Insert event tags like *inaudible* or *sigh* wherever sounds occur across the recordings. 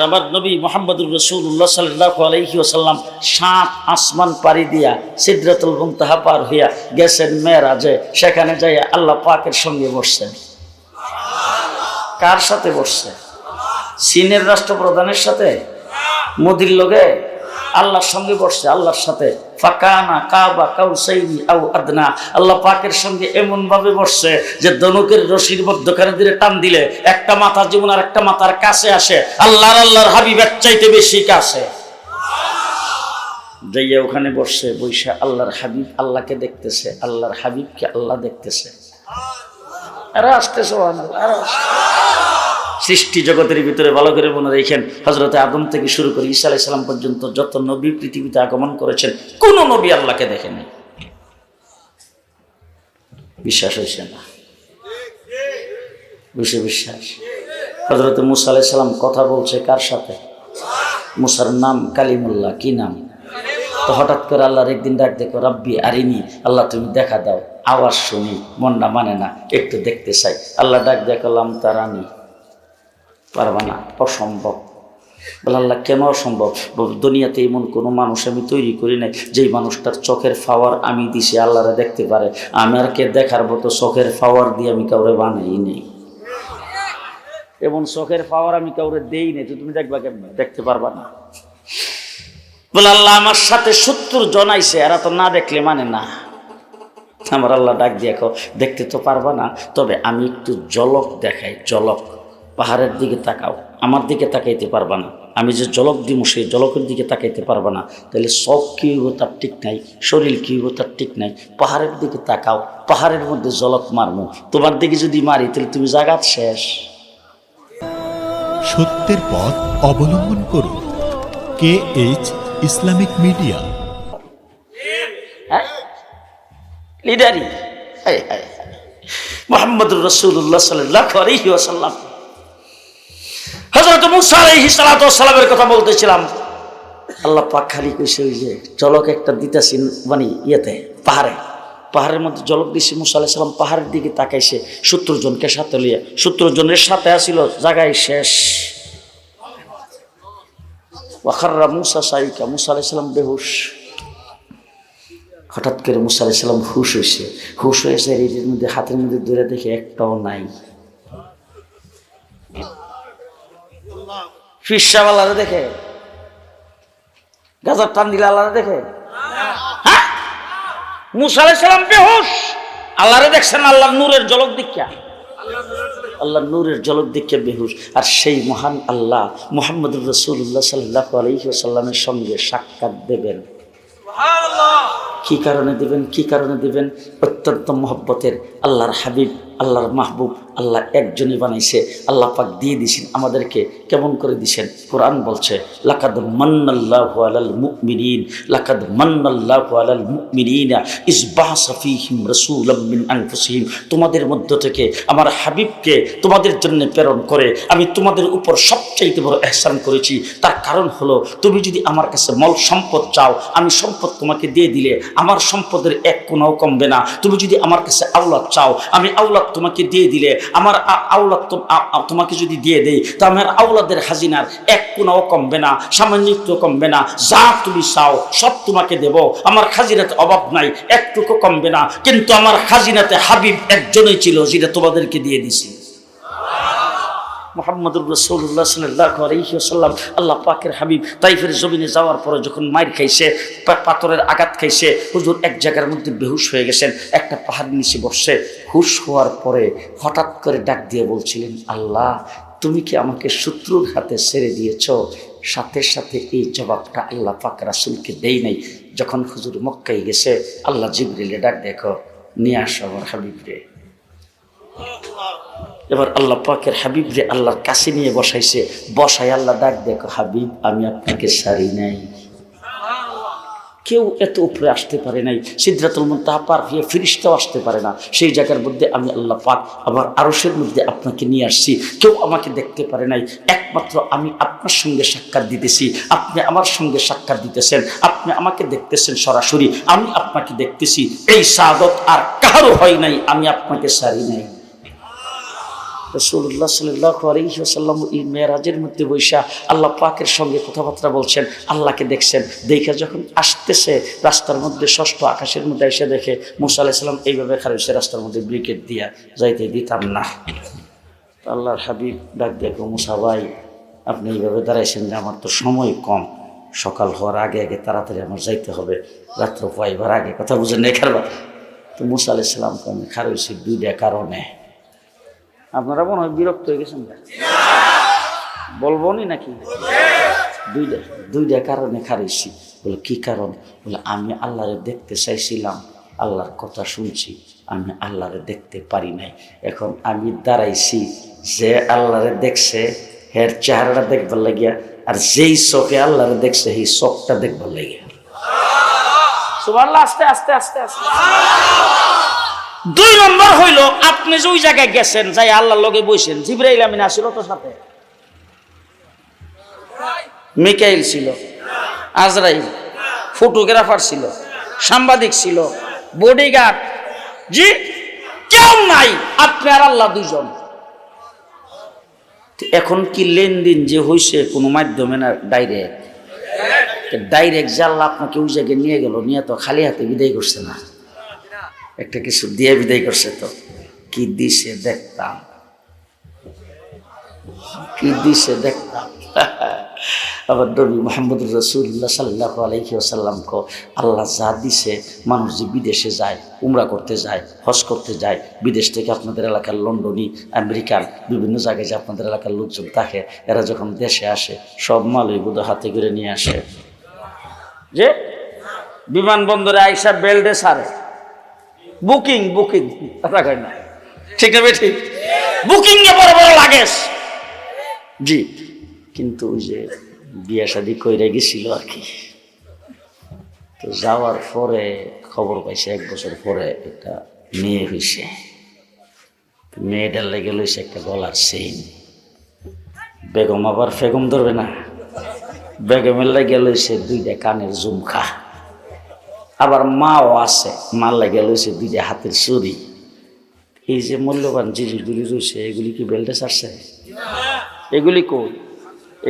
আমার নবী মোহাম্মদুর রসুল্লাহ সাল্লাহ আলহি আসাল্লাম সাত আসমান পাড়ি দিয়া সিদ্রাতুল মুমতাহা পার হইয়া গেছেন মেয়েরাজে। সেখানে যাইয়া আল্লাহ পাকের সঙ্গে বসছেন। কার সাথে বসছে? চীনের রাষ্ট্রপ্রধানের সাথে? মোদির লোকে আল্লাহর সঙ্গে বসছে, আল্লাহর সাথে। ফাকানা কাবা কাউসাইনি আউ আদনা। আল্লাহ পাকের সঙ্গে এমন ভাবে বসছে যে দনুকের রশির মধ্যখানে দিলে টান দিলে একটা মাথা যেমন আর একটা মাথার কাছে আসে, আল্লাহর আল্লাহর হাবিবের চাইতে বেশি কাছে। যাইয়া ওখানে বসছে বৈশা আল্লাহর হাবিব আল্লাহকে দেখতেছে, আল্লাহর হাবিবকে আল্লাহ দেখতেছে। আরে আসতেছে আরে আসতে সৃষ্টি জগতের ভিতরে ভালো করে মনে রেখেন হজরতে আদম থেকে শুরু করে ঈসা আলাইসাল্লাম পর্যন্ত যত নবী পৃথিবীতে আগমন করেছেন, কোন নবী আল্লাহকে দেখেনি। বিশ্বাস হয়েছে না? বুঝে বিশ্বাস। হজরত মুসা আলাইসাল্লাম কথা বলছে কার সাথে? মুসার নাম কালিমুল্লাহ, কি নাম? তো হঠাৎ করে আল্লাহর একদিন ডাক দেখো রাব্বি আরিনি, আল্লাহ তুমি দেখা দাও, আওয়াজ শুনি, মনটা মানে না, একটু দেখতে চাই। আল্লাহ ডাক দেখলাম তারানি পারবা না, অসম্ভব। বলে আল্লাহ, কেন অসম্ভব? দুনিয়াতে এমন কোনো মানুষ আমি তৈরি করি নাই, যেই মানুষটার চোখের পাওয়ার আমি দিছি, আল্লাহরে দেখতে পারে। আমি আর কে দেখার মতো চোখের পাওয়ার দিয়ে আমি কাউরে বানাই নেই। এমন চোখের পাওয়ার আমি কাউরে দেই নেই, তো তুমি দেখবা কেমন? দেখতে পারবা না। বলে আল্লাহ, আমার সাথে সত্তর জন আইছে, এরা তো না দেখলে মানে না। আমার আল্লাহ ডাক দিয়ে দেখতে তো পারবা না, তবে আমি একটু জলক দেখাই জলক পাহাড়ের দিকে তাকাও আমার দিকে তাকাইতে পারবা না। আমি যে জলক দিব সেই জলকের দিকে তাকাইতে পারবা না। তাহলে সব কি হইব তার ঠিক নাই? শরীর কি হইব তার ঠিক নাই? পাহাড়ের দিকে তাকাও পাহাড়ের মধ্যে জলক মারমু। তোমার দিকে যদি মারি তাহলে তুমি জাগাত শেষ। সত্যের পথ অবলম্বন করুন। K H Islamic media. হ্যাঁ? লিডারি। মোহাম্মদুর রসুল্লাহ সাল্লাহ আলহি আসাল্লাম হজরত মুসা আলহি সালাতামের কথা বলতেছিলাম। আল্লাহ পাক খালি কইছে ওই যে জলক একটা দিতেছি মানে ইয়েতে, পাহাড়ে। পাহাড়ের মধ্যে জলক দিছে মুসা আলাহ সাল্লাম পাহাড়ের দিকে তাকাইছে, সত্তর জনকে সাথে লিয়ে সত্তর জনের সাথে আসিল জায়গায় শেষ। ওয়াখাররা মুসা সাইকা, মুসা আলাহ সাল্লাম বেহুশ। হঠাৎ করে মুসা আলাইসাল্লাম হুশ হয়েছে হুশ হয়েছে এর মধ্যে, হাতের মধ্যে দূরে দেখে একটাও নাই। ফিসাওয়ালারা দেখে? গাজার টান দিলে আল্লাহরা দেখে? হ্যাঁ? মুসা আলাইসাল্লাম বেহুশ। আল্লাহরে দেখছেন আল্লাহ নূরের জলক দীক্ষা আল্লাহ নূরের জলক দীক্ষা বেহুশ। আর সেই মহান আল্লাহ মোহাম্মদ রসুল্লাহ সাল্লাহ আলহিসাল্লামের সঙ্গে সাক্ষাৎ দেবেন। কি কারণে দিবেন? কি কারণে দিবেন? অত্যন্ত মহব্বতের আল্লাহর হাবিব আল্লাহর মাহবুব আল্লাহ একজনই বানাইছে, আল্লাহ পাক দিয়ে দিছেন, আমাদেরকে কেমন করে দিছেন? কোরআন বলছে, লাকাদ মান্নাল্লাহু আলাল মুমিনিন, লাকাদ মান্নাল্লাহু আলাল মুমিনিনা ইসবাহসা ফীহিম রাসূলাম মিন আনফুসিহিম। তোমাদের মধ্য থেকে আমার হাবিবকে তোমাদের জন্য প্রেরণ করে আমি তোমাদের উপর সবচাইতে বড় এহসান করেছি। তার কারণ হলো, তুমি যদি আমার কাছে মল সম্পদ চাও, আমি সম্পদ তোমাকে দিয়ে দিলে আমার সম্পদের এক কোনাও কমবে না। তুমি যদি আমার কাছে আওলাদ চাও, আমি আওলাদ তোমাকে দিয়ে দিলে আমার আওলাদ তোমাকে যদি দিয়ে দেই, তা আমার আওলাদের হাজিনার এক কোনাও কমবে না সামান্য কমবে না। যা তুমি চাও, সব তোমাকে দেব। আমার খাজিনাতে অভাব নাই, একটুকু কমবে না। কিন্তু আমার খাজিনাতে হাবিব একজনই ছিল, যেটা তোমাদেরকে দিয়ে দিছি। মোহাম্মদুর রসৌল্লাহ সাল্লাহ আলহিহাল্লাম আল্লাহ পাকের হাবিব তাইফের জমিনে যাওয়ার পরে যখন মাইর খাইছে পাথরের আঘাত খাইছে, হুজুর এক জায়গার মধ্যে বেহুশ হয়ে গেছেন, একটা পাহাড় নিচে বসছে। হুশ হওয়ার পরে হঠাৎ করে ডাক দিয়ে বলছিলেন, আল্লাহ, তুমি কি আমাকে শত্রুর হাতে ছেড়ে দিয়েছ? সাথে সাথে এই জবাবটা আল্লাহ পাক রাসুলকে দেই নাই। যখন হুজুর মক্কাই গেছে, আল্লাহ জিবরিলে ডাক দেখো, নিয়ে আসো আমার হাবিবরে এবার আল্লাহ পাকের হাবিব রে আল্লাহর কাছে নিয়ে বসাইছে বসাই আল্লাহ ডাক দেখো, হাবিব, আমি আপনাকে সারি নাই। কেউ এত উপরে আসতে পারে নাই সিদ্ধাতুল মুন্তাহা পার হয়ে ফিরিস্তাও আসতে পারে না। সেই জায়গার মধ্যে আমি আল্লাহ পাক আবার আরসের মধ্যে আপনাকে নিয়ে আসছি, কেউ আমাকে দেখতে পারে নাই। একমাত্র আমি আপনার সঙ্গে সাক্ষাৎ দিতেছি, আপনি আমার সঙ্গে সাক্ষাৎ দিতেছেন, আপনি আমাকে দেখতেছেন সরাসরি, আমি আপনাকে দেখতেছি। এই সাদত আর কারও হয় নাই, আমি আপনাকে সারি নাই। রসুল্লাহ সাল্লাহ আলহিহাসাল্লাম এই মেয়েরাজের মধ্যে বৈশা আল্লাহ পাকের সঙ্গে কথাবার্তা বলছেন, আল্লাহকে দেখছেন। দেখে যখন আসতেছে, রাস্তার মধ্যে ষষ্ঠ আকাশের মধ্যে এসে দেখে, মুসা আলাইসাল্লাম এইভাবে খারাইছে রাস্তার মধ্যে ব্রিকেট দিয়া যাইতে দিতাম না। আল্লাহর হাবিব ডাক দেখো মুসা ভাই, আপনি এইভাবে দাঁড়াইছেন যে আমার তো সময় কম। সকাল হওয়ার আগে আগে তাড়াতাড়ি আমার যাইতে হবে। রাত্র পাইবার আগে কথা বুঝে নেই খারবার তো মুসা আলাইসাল্লামকে আমি খারইছি দুইটা কারণে। আপনারা মনে হয় বিরক্ত হয়ে গেছেন? বলব নাকি? দুইটা দুইটা কারণে খারাইছি বলে, কি কারণ? বলে, আমি আল্লাহরে দেখতে চাইছিলাম, আল্লাহর কথা শুনছি, আমি আল্লাহরে দেখতে পারি নাই। এখন আমি দাঁড়াইছি, যে আল্লাহরে দেখছে, হের চেহারাটা দেখবার লাগিয়া, আর যেই চোখে আল্লাহরে দেখছে, সেই চোখটা দেখবার লাগিয়া। আস্তে আস্তে আস্তে আস্তে। দুই নম্বর হইল, আপনি যে ওই জায়গায় গেছেন, যাই আল্লাহর লগে বইছেন, জিব্রাইল আমিন আসিল তো সাথে? মিকাইল ছিল, আজরাইল, ফটোগ্রাফার ছিল, সাংবাদিক ছিল বডিগার্ড জি, কেউ নাই, আপনি আর আল্লাহ দুইজন। তো এখন কি লেনদেন যে হয়েছে কোনো মাধ্যমে না ডাইরেক্ট ডাইরেক্ট যে আল্লাহ আপনাকে ওই জায়গায় নিয়ে গেল, নিয়ে তো খালি হাতে বিদায় করছে না। একটা কিছু দিয়ে বিদায় করছে তো। কি দিছে দেখতাম। কি দিছে দেখতাম। *laughs* আবার নবী মোহাম্মদ রসুল্লাহ সাল্লাহ আলহি আসাল্লামকে আল্লাহ যা দিছে, মানুষ যে বিদেশে যায়, উমরা করতে যায়, হজ করতে যায়, বিদেশ থেকে আপনাদের এলাকার লন্ডনী, আমেরিকার বিভিন্ন জায়গায় যে আপনাদের এলাকার লোকজন থাকে, এরা যখন দেশে আসে, সব মালই বোধ হাতে করে নিয়ে আসে। যে বিমানবন্দরে আইসা বেল্টে সারে। বুকিং বুকিং কয় না ঠিক আছে ঠিক। বুকিং এ বড় বড় লাগেস। জি কিন্তু ওই যে বিয়ে শাদি কইরে গেছিল আর কি। তো যাওয়ার পরে খবর পাইছে এক বছর পরে একটা মেয়ে হয়েছে মেয়েটার লেগে লইছে একটা গলার চেইন। বেগম আবার ফেগম ধরবে না। বেগমের লেগে লইছে দুইটা কানের ঝুমখা। আবার মাও আছে, মার লাগে লইছে দুইটা হাতের চুরি এই যে মূল্যবান জিনিসগুলি রয়েছে, এগুলি কি বেল্টে ছাড়ছে? এগুলি কই?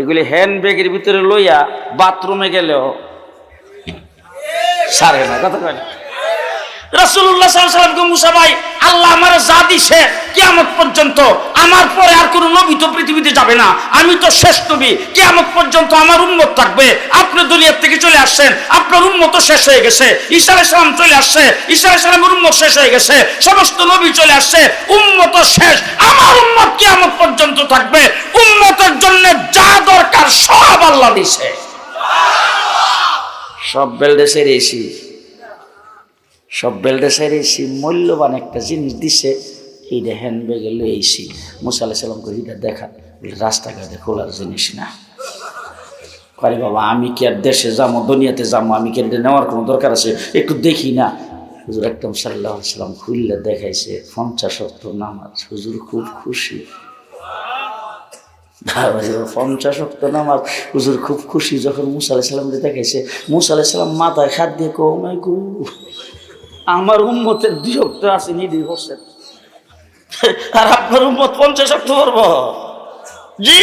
এগুলি হ্যান্ড ব্যাগের ভিতরে লইয়া বাথরুমে গেলেও সারে না, কথা কয় সাল্লাল্লাহু সাল্লামকে মুসা আমার যা দিছে কিয়ামত পর্যন্ত, আমার পরে আর কোনো তো পৃথিবীতে যাবে না। আমি তো শেষ নবী, কিয়ামত পর্যন্ত আমার উম্মত থাকবে। আপনি দুনিয়ার থেকে চলে আসছেন, আপনার উম্মত শেষ হয়ে গেছে। আলাইহিস সালাম চলে আসছে আলাইহিস সালামের উম্মত শেষ হয়ে গেছে। সমস্ত নবী চলে আসছে উন্মত শেষ। আমার উম্মত কিয়ামত পর্যন্ত থাকবে। উন্মতের জন্য যা দরকার সব আল্লাহ দিছে। সব বেল্টে সেরেছি সব বেল্টে সেরেছি মূল্যবান একটা জিনিস দিছে, এইটা হ্যান্ড ব্যাগে লইছি মুসা আলাহ সাল্লাম করে এটা দেখা রাস্তাঘাটে খোলার জিনিস না। আরে বাবা, আমি কি আর দেশে যাব দুনিয়াতে যাব আমি কি নেওয়ার কোনো দরকার আছে? একটু দেখি না। হুজুর একদম সাল্লাহ সাল্লাম খুললে দেখাইছে, পঞ্চাশ অক্ট নামাজ। হুজুর খুব খুশি। পঞ্চাশ অক্ট নামাজ, হুজুর খুব খুশি যখন মুসা আলাহ সাল্লামকে দেখাইছে। মুসা আলাহ সাল্লাম মাথায় খাদ দিয়ে কো গু আমার উম্মতের দুই অক্ট আছে নিদি বসে আর আপনার উম্মত পঞ্চাশ অক্ট করব? জি?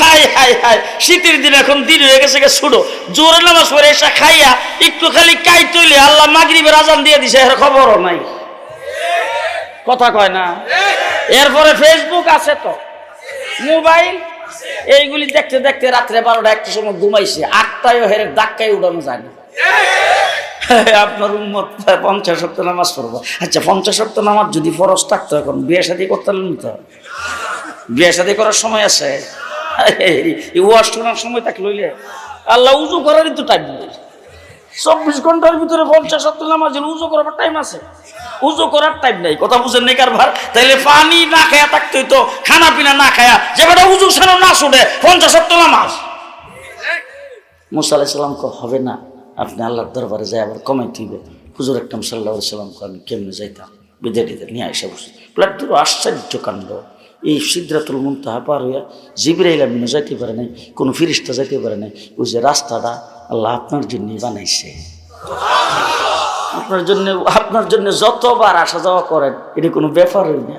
হাই হাই হাই, শীতের দিন এখন দিন হয়ে গেছে ছুটো জোরে নামাজ পড়ে এসে খাইয়া একটু খালি কাই তৈলে আল্লাহ মাগরিবের আজান দিয়ে দিছে, এর খবরও নাই। কথা কয় না? এরপরে ফেসবুক আছে তো। মোবাইল? এইগুলি দেখতে দেখতে রাত্রে বারোটা একটা সময় ঘুমাইছে। আটটায় হেরে ডাক্কায় উঠানো যায় না। *laughs* আপনার উন্মত পঞ্চাশ সপ্তাহ নামাজ পড়ব। আচ্ছা পঞ্চাশ সপ্তাহ নামাজ যদি ফরজ থাকতো এখন, বিয়ে শাদি করতে তো? বিয়ে শাদি করার সময় আছে। শোনার সময় তাকে লইলে আল্লাহ উজু করারই তো টাইম নেই। চব্বিশ ঘণ্টার ভিতরে পঞ্চাশ সপ্তাহ নামাজ উজু করার টাইম আছে। উজু করার টাইম নাই। কথা বুঝেন নাই কারবার? তাইলে পানি না খায়া থাকতে হইতো, খানা পিনা না খায়া। যে বেটা উজু সেন না শুনে পঞ্চাশ সপ্তাহ নামাজ। মুসা আলাইসাল্লাম হবে না। আপনি আল্লাহর দরবারে যাই আবার কমাই দিব হুজুর একদম সাল্লাহ সাল্লামকে আমি কেমনে যাইতাম? বিদে টিদে নিয়ে আসে বসে। প্লাট দুটো আশ্চর্য কাণ্ড। এই সিদ্ধাতুল মুনতাহা পার হইয়া জিবরাইল আমিনও যাইতে পারে নাই, কোনো ফিরিস্তা যাইতে পারে নাই। ওই যে রাস্তাটা আল্লাহ আপনার জন্যই বানাইছে। আপনার জন্য আপনার জন্য যতবার আসা যাওয়া করেন, এটা কোনো ব্যাপারই না।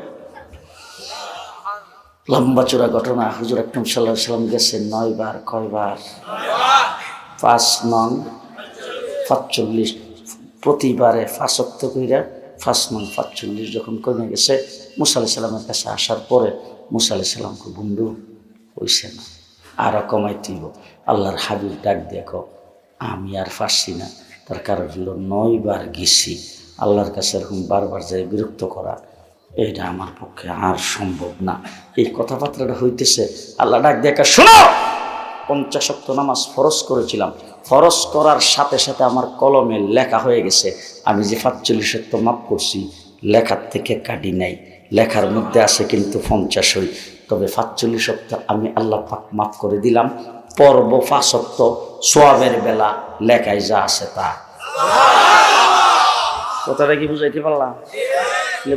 লম্বা চূড়া ঘটনা, হুজুর আকরম সাল্লাহ সাল্লাম গেছেন নয়বার, কয়বার? পাঁচ নং পাঁচচল্লিশ প্রতিবারে ফাঁসক্ত কইরা ফার্স্ট নং পাঁচচল্লিশ যখন কমে গেছে, মুসা সাল্লামের কাছে আসার পরে মুসা আলাহি সাল্লামকে বন্ধু হইছে না আরও কমাইতেইব। আল্লাহর হাবিব ডাক দেখো আমি আর ফাঁসি না, তার কারণ হলো নয়বার গেছি। আল্লাহর কাছে এরকম বারবার যাই বিরক্ত করা এটা আমার পক্ষে আর সম্ভব না। এই কথাবার্তাটা হইতেছে, আল্লাহ ডাক দেখা শোনো! পঞ্চাশক্ত নামাজ ফরজ করেছিলাম ফরজ করার সাথে সাথে আমার কলমে লেখা হয়ে গেছে। আমি যে পাঁচচল্লিশত্ব মাপ করছি, লেখার থেকে কাটি নাই। লেখার মধ্যে আছে কিন্তু পঞ্চাশ হই। তবে পাঁচচল্লিশ সপ্তাহ আমি আল্লাহ পাক মাফ করে দিলাম। পর্ব ফাঁসত্ব সোয়াবের বেলা লেখায় যা আছে তা। কথাটা কি বুঝাইতে পারলাম?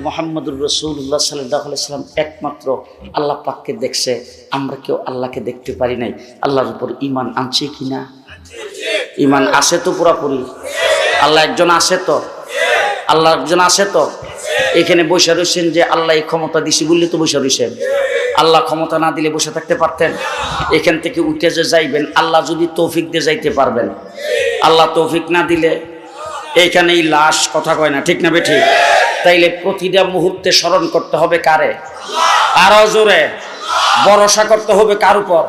মোহাম্মদুর রসুল্লাহ সাল্লাহ সাল্লাম একমাত্র আল্লাহ পাককে দেখছে। আমরা কেউ আল্লাহকে দেখতে পারি নাই। আল্লাহর উপর ইমান আনছে কি না ইমান আছে তো পুরাপুরি। আল্লাহ একজন আসে তো। আল্লাহ একজন আসে তো। এখানে বসে রয়েছেন যে আল্লাহ এই ক্ষমতা দিছি বললে তো বসে রয়েছেন আল্লাহ ক্ষমতা না দিলে বসে থাকতে পারতেন। এখান থেকে উঠে যে যাইবেন, আল্লাহ যদি তৌফিক দিয়ে যাইতে পারবেন। আল্লাহ তৌফিক না দিলে এইখানেই লাশ কথা কয় না, ঠিক না বেঠিক তাইলে প্রতিটা মুহূর্তে স্মরণ করতে হবে কারে? আরও জোরে। ভরসা করতে হবে কার উপর?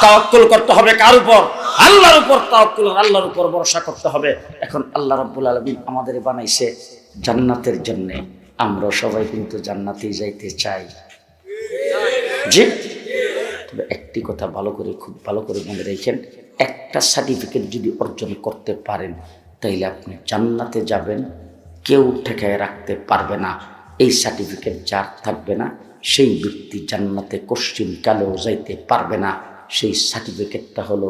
তাওয়াক্কুল করতে হবে কার উপর? আল্লাহর উপর তাওয়াক্কুল আল্লাহর উপর ভরসা করতে হবে। এখন আল্লাহ রাব্বুল আলামিন আমাদের বানাইছে জান্নাতের জন্য। আমরা সবাই কিন্তু জান্নাতেই যাইতে চাই। জি? তবে একটি কথা ভালো করে, খুব ভালো করে মনে রেখেন, একটা সার্টিফিকেট যদি অর্জন করতে পারেন, তাইলে আপনি জান্নাতে যাবেন, কেউ ঠেকায় রাখতে পারবে না। এই সার্টিফিকেট যার থাকবে না সেই ব্যক্তি জান্নাতে কশ্চিন কালেও যাইতে পারবে না। সেই সার্টিফিকেটটা হলো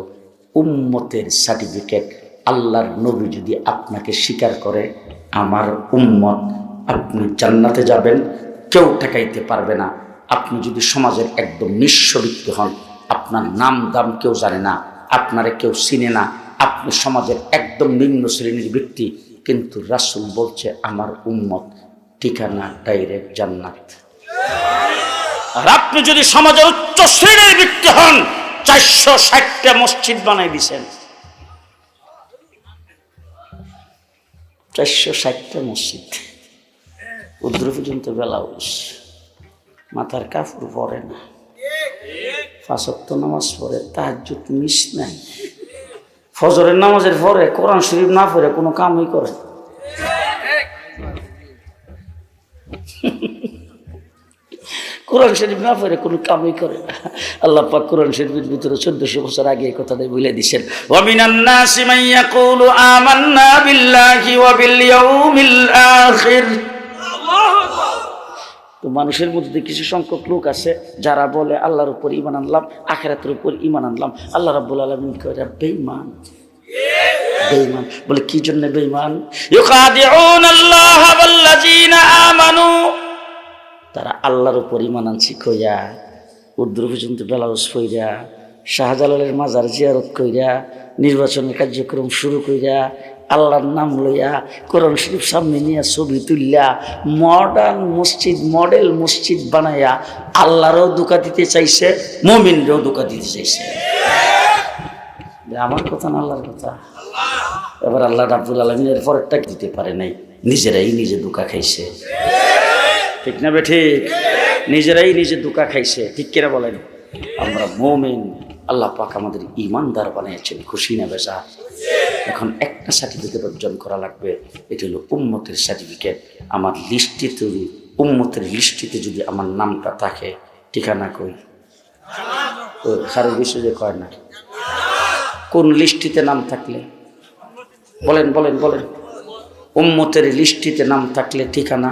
উম্মতের সার্টিফিকেট আল্লাহর নবী যদি আপনাকে স্বীকার করে, আমার উম্মত, আপনি জান্নাতে যাবেন, কেউ ঠেকাইতে পারবে না। আপনি যদি সমাজের একদম নিঃস্ব ব্যক্তি হন, আপনার নাম দাম কেউ জানে না, আপনারে কেউ চিনে না। আপনি সমাজের একদম নিম্ন শ্রেণির ব্যক্তি, কিন্তু রাসুল বলছে, আমার উম্মত ঠিকানা ডাইরেক্ট জান্নাত। আর আপনি যদি সমাজের উচ্চ শ্রেণির ব্যক্তি হন, চারশো ষাটটা মসজিদ বানাই দিছেন। চারশো ষাটটা মসজিদ। উদ্র পর্যন্ত বেলা উস মাথার কাপড় পরে না। ফাঁসত্ব নামাজ পড়ে তাহাজুত মিস নাই। ফজরের নামাজের পরে কোরআন শরীফ না পড়ে কোনো কামই করে না। কোরআন শরীফ না পড়ে কোনো কামই করে না। আল্লাহ পাক কোরআন শরীফের ভিতরে চোদ্দশো বছর আগে এই কথাটাই বলে দিছেন মান মানুষের মধ্যে কিছু সংখ্যক লোক আছে যারা বলে, আল্লাহর উপর ইমান আনলাম, আখেরাতের উপর ইমান আনলাম। আল্লাহ রাব্বুল আলামিন কয় বেঈমান। বেঈমান। বলে, কি জন্য ইউকাদিউন আল্লাহ আমানু। তারা আল্লাহর উপর ইমান আনছি কইয়া উদ্র পর্যন্ত বেলাউস কইরা শাহজালালের মাজার জিয়ারত কইরা, নির্বাচনের কার্যক্রম শুরু কইরা, আল্লাহর নাম লইয়া কোরআন শরীফ সামনে নিয়ে ছবি তুললা মডার্ন মসজিদ মডেল মসজিদ বানাইয়া আল্লাহরও দোকা দিতে চাইছে, মমিনরেও দোকা দিতে চাইছে। আমার কথা না আল্লাহর কথা? এবার আল্লাহ রাব্বুল আলমিনের পরেরটা দিতে পারে নাই, নিজেরাই নিজে দোকা খাইছে। ঠিক না ঠিক? নিজেরাই নিজে দোকা খাইছে, ঠিক কিনা বলেন? আমরা মোমেন, আল্লাহ পাক আমাদের ইমানদার বানিয়েছেন, খুশি না বেজা এখন একটা সার্টিফিকেট অর্জন করা লাগবে, এটা হলো উম্মতের সার্টিফিকেট আমার লিস্টে যদি উম্মতের লিস্টিতে যদি আমার নামটা থাকে, ঠিকানা কই? ও সারা বিশ্বে যে কয় না? কোন লিস্টিতে নাম থাকলে? বলেন বলেন বলেন। উম্মতের লিস্টিতে নাম থাকলে ঠিকানা?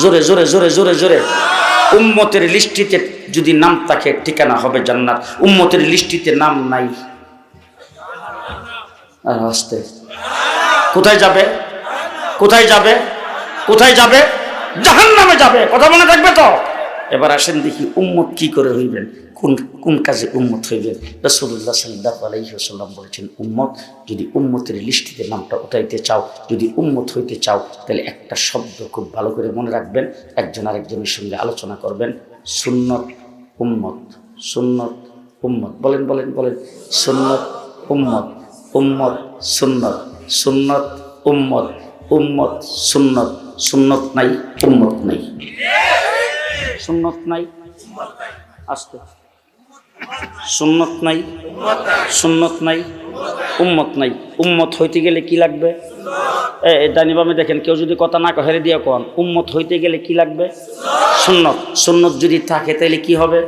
জোরে জোরে জোরে জোরে জোরে। উম্মতের লিস্টিতে যদি নাম থাকে, ঠিকানা হবে জান্নাত। উম্মতের লিস্টিতে নাম নাই। আর আসতে। কোথায় যাবে? কোথায় যাবে? কোথায় যাবে? জাহান নামে যাবে। কথা মনে থাকবে তো? এবার আসেন দেখি উম্মত কি করে হইবেন? কোন কোন কাজে উম্মত হইবেন? রসুল্লাহ সাল্লাহ আলহিহাসাল্লাম বলেছেন, উম্মত যদি উম্মতের লিস্টিতে নামটা উঠাইতে চাও, যদি উম্মত হইতে চাও, তাহলে একটা শব্দ খুব ভালো করে মনে রাখবেন। একজন আরেকজনের সঙ্গে আলোচনা করবেন। সুন্নত, উম্মত সুন্নত, উম্মত। বলেন বলেন বলেন। সুন্নত, উম্মত উম্মত, সুন্নত সুন্নত, উম্মত উম্মত, সুন্নত। সুন্নত নাই, উম্মত নাই। সুন্নত নাই? আসতে। সুন্নত নাই? সুন্নত নাই? উম্মত নাই। উম্মত হইতে গেলে কি লাগবে? এ এ, ডানি বামে দেখেন কেউ যদি কথা না কহেরে দিয়ে কন। উম্মত হইতে গেলে কি লাগবে? সুন্নত। সুন্নত যদি থাকে তাহলে কি হবে?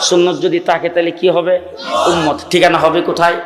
সুন্নত যদি থাকে তাহলে কি হবে? উম্মত। ঠিকানা হবে কোথায়?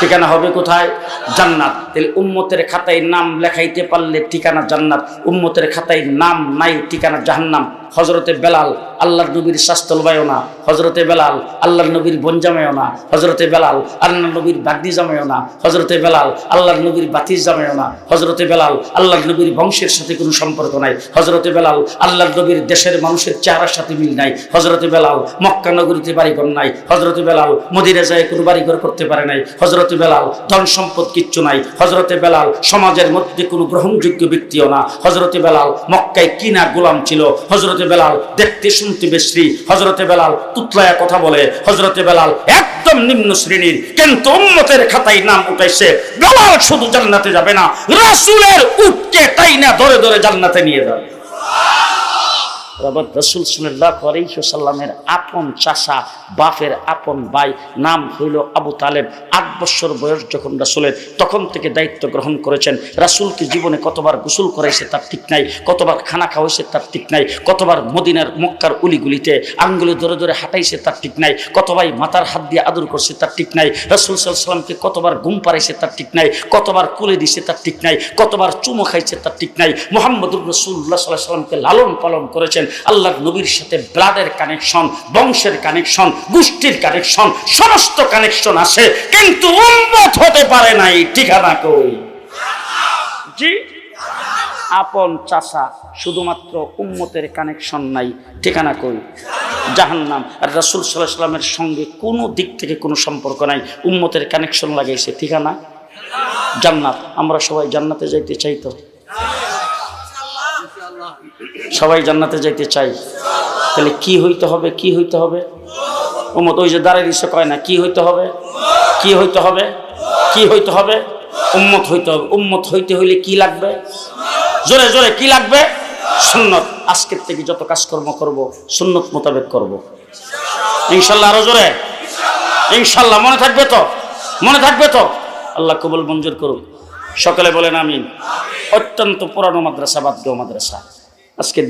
ঠিকানা হবে কোথায়? জান্নাত। তাহলে উম্মতের খাতায় নাম লেখাইতে পারলে ঠিকানা জান্নাত। উম্মতের খাতায় নাম নাই, ঠিকানা জাহান্নাম। হজরতে বেলাল, আল্লাহর নবীর শাস্তল বায়ও না। হজরতে বেলাল, আল্লাহর নবীর বঞ্জামেও না। হজরতে বেলাল আল্লাহ নবীর বাগদি জামেও না। হজরতে বেলাল, আল্লাহর নবীর বাতিস জামেও না। হজরতে বেলাল, আল্লাহর নবীর বংশের সাথে কোনো সম্পর্ক নাই। হজরতে বেলাল, আল্লাহর নবীর দেশের মানুষের চেহারার সাথে মিল নাই। হজরতে বেলাল, মক্কা নগরীতে বাড়িঘর নাই। হজরতে বেলাল মদিরে যায় কোনো বাড়িঘর করতে পারে নাই। হজরতে বেলাল, ধন সম্পদ কিচ্ছু নাই। হজরতে বেলাল, সমাজের মধ্যে কোনো গ্রহণযোগ্য ব্যক্তিও না। হজরতে বেলাল, মক্কায় কিনা গোলাম ছিল? হজরতে বেলাল, দেখতে শুনতে বেশ্রী হজরতে বেলাল, তুতলায়া কথা বলে। হজরতে বেলাল, একদম নিম্ন শ্রেণির, কিন্তু উম্মতের খাতায় নাম উঠাইছে, বেলাল শুধু জান্নাতে যাবে না, রাসূলের উটকে তাই না ধরে ধরে জান্নাতে নিয়ে যাবে। রবত রসুল সাল্লাহ আলাইসাল্লামের আপন চাষা বাপের আপন ভাই, নাম হইল আবু তালেব। আট বছর বয়স যখন রাসুলের, তখন থেকে দায়িত্ব গ্রহণ করেছেন। রাসুলকে জীবনে কতবার গোসল করাইছে তার ঠিক নাই, কতবার খানা খাওয়াইছে তার ঠিক নাই, কতবার মদিনার মক্কার উলিগুলিতে আঙ্গুলি ধরে ধরে হাঁটাইছে তার ঠিক নাই কতবার মাথার হাত দিয়ে আদর করছে তার ঠিক নাই, রাসুল সাল্লামকে কতবার ঘুম পাড়াইছে তার ঠিক নাই, কতবার কুলে দিছে তার ঠিক নাই, কতবার চুমো খাইছে তার ঠিক নাই। মোহাম্মদুর রসুল্লাহ সাল্লাহ সাল্লামকে লালন পালন করেছেন। আল্লাহ নবীর সাথে ব্লাডের কানেকশন বংশের কানেকশন গোষ্ঠীর কানেকশন সমস্ত কানেকশন আছে, কিন্তু উন্মত হতে পারে নাই, ঠিকানা কই? জি? আপন চাষা শুধুমাত্র উম্মতের কানেকশন নাই, ঠিকানা কই? জাহান্নাম। আর রাসুল সাল্লাহ সাল্লামের সঙ্গে কোনো দিক থেকে কোনো সম্পর্ক নাই, উম্মতের কানেকশন লাগাইছে, ঠিকানা? জান্নাত। আমরা সবাই জান্নাতে যাইতে চাই তো। সবাই জান্নাতে যাইতে চাই। তাহলে কি হইতে হবে, কি হইতে হবে? উম্মত ওই যে দাঁড়াই দিচ্ছে কয় না, কি হইতে হবে? কি হইতে হবে? কি হইতে হবে? উম্মত হইতে হবে। উম্মত হইতে হইলে কি লাগবে? জোরে জোরে, কি লাগবে? সুন্নত। আজকের থেকে যত কাজকর্ম করব, সুন্নত মোতাবেক করব। ইনশাল্লাহ আরও জোরে? ইনশাল্লাহ, মনে থাকবে তো? মনে থাকবে তো? আল্লাহ কবুল মঞ্জুর করুন সকালে বলেন আমিন। অত্যন্ত পুরানো মাদ্রাসা বাদ মাদ্রাসা। আজকে